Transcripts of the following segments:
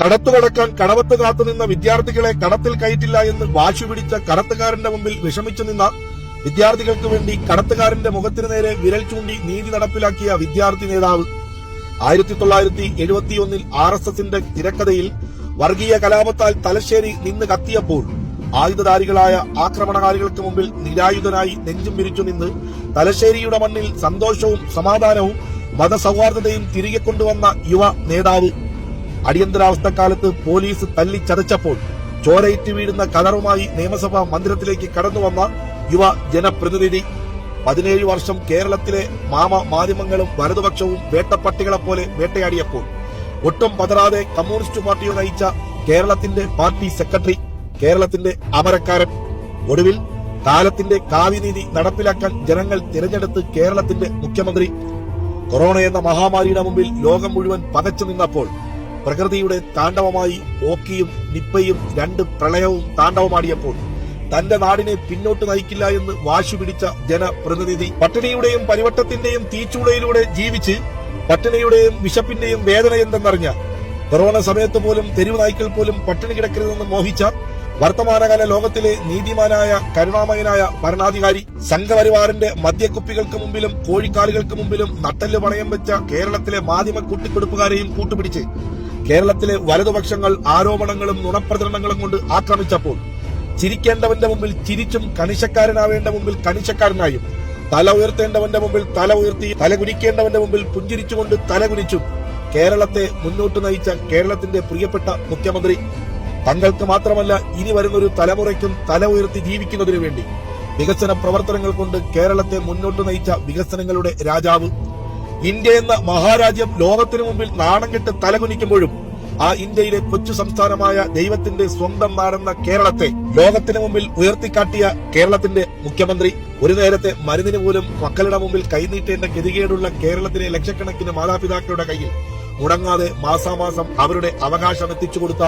കടത്തുകടക്കാൻ കടവത്ത് കാത്തുനിന്ന വിദ്യാർത്ഥികളെ കടത്തിൽ കയറ്റില്ല എന്ന് വാശി പിടിച്ച കടത്തുകാരന്റെ മുമ്പിൽ വിഷമിച്ചു നിന്ന വിദ്യാർത്ഥികൾക്ക് വേണ്ടി കടത്തുകാരന്റെ മുഖത്തിനു നേരെ വിരൽ ചൂണ്ടി നീതി നടപ്പിലാക്കിയ വിദ്യാർത്ഥി നേതാവ്. ആയിരത്തി തൊള്ളായിരത്തി എഴുപത്തിയൊന്നിൽ ആർ എസ് എസിന്റെ തിരക്കഥയിൽ വർഗീയ കലാപത്താൽ തലശ്ശേരി നിന്ന് കത്തിയപ്പോൾ ആയുധധാരികളായ ആക്രമണകാരികൾക്ക് മുമ്പിൽ നിരായുധനായി നെഞ്ചും പിരിച്ചു നിന്ന് തലശ്ശേരിയുടെ മണ്ണിൽ സന്തോഷവും സമാധാനവും മതസൗഹാർദ്ദതയും തിരികെ കൊണ്ടുവന്ന യുവ നേതാവ്. അടിയന്തരാവസ്ഥക്കാലത്ത് പോലീസ് തല്ലിച്ചതച്ചപ്പോൾ ചോരയിറ്റ് വീഴുന്ന കലറുമായി നിയമസഭാ മന്ദിരത്തിലേക്ക് കടന്നുവന്ന യുവ ജനപ്രതിനിധി. പതിനേഴ് വർഷം കേരളത്തിലെ മാമ മാധ്യമങ്ങളും വലതുപക്ഷവും വേട്ടപ്പട്ടികളെപ്പോലെ വേട്ടയാടിയപ്പോൾ ഒട്ടും പതറാതെ കമ്മ്യൂണിസ്റ്റ് പാർട്ടിയെ നയിച്ച കേരളത്തിന്റെ പാർട്ടി സെക്രട്ടറി കേരളത്തിന്റെ അമരക്കാരൻ. ഒടുവിൽ കാലത്തിന്റെ കാവ്യനീതി നടപ്പിലാക്കാൻ ജനങ്ങൾ തിരഞ്ഞെടുത്ത് കേരളത്തിന്റെ മുഖ്യമന്ത്രി. കൊറോണ എന്ന മഹാമാരിയുടെ മുമ്പിൽ ലോകം മുഴുവൻ പതച്ചു നിന്നപ്പോൾ പ്രകൃതിയുടെ താണ്ഡവമായി ഓക്കിയും നിപ്പയും രണ്ട് പ്രളയവും താണ്ഡവമാടിയപ്പോൾ തന്റെ നാടിനെ പിന്നോട്ട് നയിക്കില്ല എന്ന് വാശി പിടിച്ച ജനപ്രതിനിധി പട്ടിണിയുടെയും പരിവട്ടത്തിന്റെയും തീച്ചൂടയിലൂടെ ജീവിച്ച് പട്ടിണിയുടെയും വിശപ്പിന്റെയും വേദന എന്തെന്നറിഞ്ഞ കൊറോണ സമയത്ത് പോലും തെരുവ് നായ്ക്കൾ പോലും പട്ടിണി കിടക്കരുതെന്ന് മോഹിച്ച വർത്തമാനകാല ലോകത്തിലെ നീതിമാനായ കരുണാമയനായ ഭരണാധികാരി സംഘപരിവാറിന്റെ മദ്യക്കുപ്പികൾക്ക് മുമ്പിലും കോഴിക്കാലുകൾക്ക് മുമ്പിലും നട്ടൽ പണയം വെച്ച കേരളത്തിലെ മാധ്യമ കൂട്ടിക്കൊടുപ്പുകാരെയും കൂട്ടുപിടിച്ച് കേരളത്തിലെ വലതുപക്ഷങ്ങൾ ആരോപണങ്ങളും നുണപ്രചരണങ്ങളും കൊണ്ട് ആക്രമിച്ചപ്പോൾ ചിരിക്കേണ്ടവന്റെ മുമ്പിൽ ചിരിച്ചും കണിശക്കാരനാവേണ്ട മുമ്പിൽ കണിശക്കാരനായും തല ഉയർത്തേണ്ടവന്റെ മുമ്പിൽ തല ഉയർത്തി തല കുനിക്കേണ്ടവന്റെ മുമ്പിൽ പുഞ്ചിരിച്ചുകൊണ്ട് തല കുനിച്ചും കേരളത്തെ മുന്നോട്ട് നയിച്ച കേരളത്തിന്റെ പ്രിയപ്പെട്ട മുഖ്യമന്ത്രി. തങ്ങൾക്ക് മാത്രമല്ല ഇനി വരുന്ന ഒരു തലമുറയ്ക്കും തല ഉയർത്തി ജീവിക്കുന്നതിനു വേണ്ടി വികസന പ്രവർത്തനങ്ങൾ കൊണ്ട് കേരളത്തെ മുന്നോട്ട് നയിച്ച വികസനങ്ങളുടെ രാജാവ് ഇന്ത്യ എന്ന മഹാരാജ്യം ലോകത്തിനു മുമ്പിൽ നാണം കെട്ട് തലകുനിക്കുമ്പോഴും ആ ഇന്ത്യയിലെ കൊച്ചു സംസ്ഥാനമായ ദൈവത്തിന്റെ സ്വന്തം നാടെന്ന കേരളത്തെ ലോകത്തിന് മുമ്പിൽ ഉയർത്തിക്കാട്ടിയ കേരളത്തിന്റെ മുഖ്യമന്ത്രി ഒരു നേരത്തെ മരുന്നിന് പോലും മക്കളുടെ മുമ്പിൽ കൈനീട്ടേണ്ട ഗതികേടുള്ള കേരളത്തിലെ ലക്ഷക്കണക്കിന് മാതാപിതാക്കളുടെ കയ്യിൽ മുടങ്ങാതെ മാസാമാസം അവരുടെ അവകാശം എത്തിച്ചു കൊടുത്ത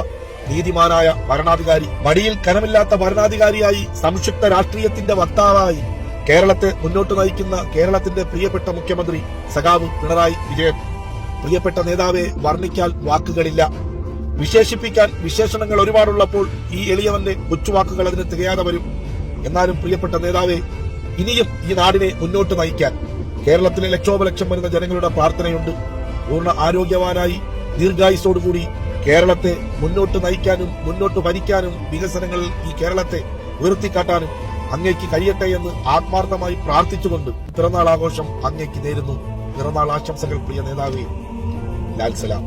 നീതിമാനായ ഭരണാധികാരി. മടിയിൽ കനമില്ലാത്ത ഭരണാധികാരിയായി സംക്ഷിപ്ത രാഷ്ട്രീയത്തിന്റെ വക്താവായി കേരളത്തെ മുന്നോട്ട് നയിക്കുന്ന കേരളത്തിന്റെ പ്രിയപ്പെട്ട മുഖ്യമന്ത്രി സഖാവ് പിണറായി വിജയൻ. പ്രിയപ്പെട്ട നേതാവെ വർണിക്കാൻ വാക്കുകളില്ല. വിശേഷിപ്പിക്കാൻ വിശേഷണങ്ങൾ ഒരുപാടുള്ളപ്പോൾ ഈ എളിയവന്റെ കൊച്ചുവാക്കുകൾ അതിന് തികയാതെ വരും. എന്നാലും പ്രിയപ്പെട്ട നേതാവെ ഇനിയും ഈ നാടിനെ മുന്നോട്ട് നയിക്കാൻ കേരളത്തിലെ ലക്ഷോപലക്ഷം വരുന്ന ജനങ്ങളുടെ പ്രാർത്ഥനയുണ്ട്. പൂർണ ആരോഗ്യവാനായി ദീർഘായുസോടുകൂടി കേരളത്തെ മുന്നോട്ട് നയിക്കാനും മുന്നോട്ട് ഭരിക്കാനും വികസനങ്ങളിൽ ഈ കേരളത്തെ ഉയർത്തിക്കാട്ടാനും അങ്ങേക്ക് കഴിയട്ടെ എന്ന് ആത്മാർത്ഥമായി പ്രാർത്ഥിച്ചുകൊണ്ട് പിറന്നാൾ ആഘോഷം അങ്ങേക്ക് നേരുന്നു. പിറന്നാൾ ആശംസകൾ പ്രിയ നേതാവേ. ലാൽ സലാം.